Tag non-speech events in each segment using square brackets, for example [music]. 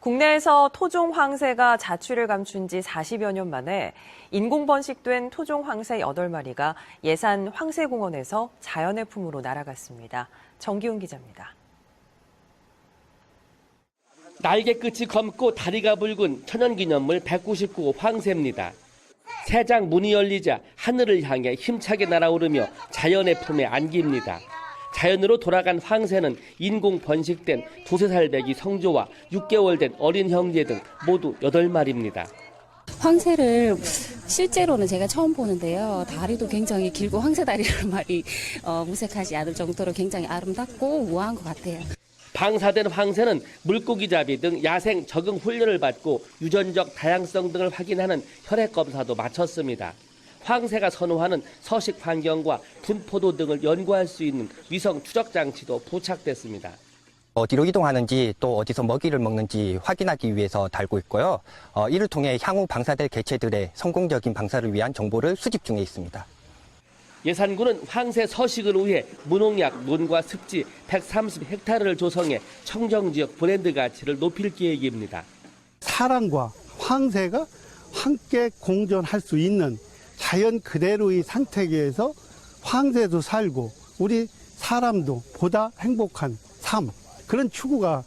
국내에서 토종 황새가 자취를 감춘 지 40여 년 만에 인공 번식된 토종 황새 8마리가 예산 황새공원에서 자연의 품으로 날아갔습니다. 정기훈 기자입니다. 날개 끝이 검고 다리가 붉은 천연기념물 199호 황새입니다. 세장 문이 열리자 하늘을 향해 힘차게 날아오르며 자연의 품에 안깁니다. 자연으로 돌아간 황새는 인공 번식된 도세살배기 성조와 6개월 된 어린 형제 등 모두 8마리입니다. 황새를 실제로는 제가 처음 보는데요. 다리도 굉장히 길고 황새 다리라는 말이 [laughs] 어, 무색하지 않을 정도로 굉장히 아름답고 우아한 것 같아요. 방사된 황새는 물고기 잡이 등 야생 적응 훈련을 받고 유전적 다양성 등을 확인하는 혈액 검사도 마쳤습니다. 황새가 선호하는 서식 환경과 분포도 등을 연구할 수 있는 위성 추적 장치도 부착됐습니다. 어디로 이동하는지 또 어디서 먹이를 먹는지 확인하기 위해서 달고 있고요. 어, 이를 통해 향후 방사될 개체들의 성공적인 방사를 위한 정보를 수집 중에 있습니다. 예산군은 황새 서식을 위해 무농약 논과 습지 130헥타르를 조성해 청정지역 브랜드 가치를 높일 계획입니다. 사람과 황새가 함께 공존할 수 있는 자연 그대로의 생태계에서 황새도 살고 우리 사람도 보다 행복한 삶 그런 추구가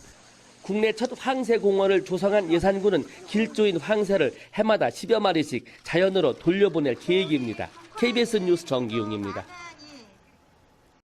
국내 첫 황새 공원을 조성한 예산군은 길조인 황새를 해마다 10여 마리씩 자연으로 돌려보낼 계획입니다. KBS 뉴스 정기용입니다.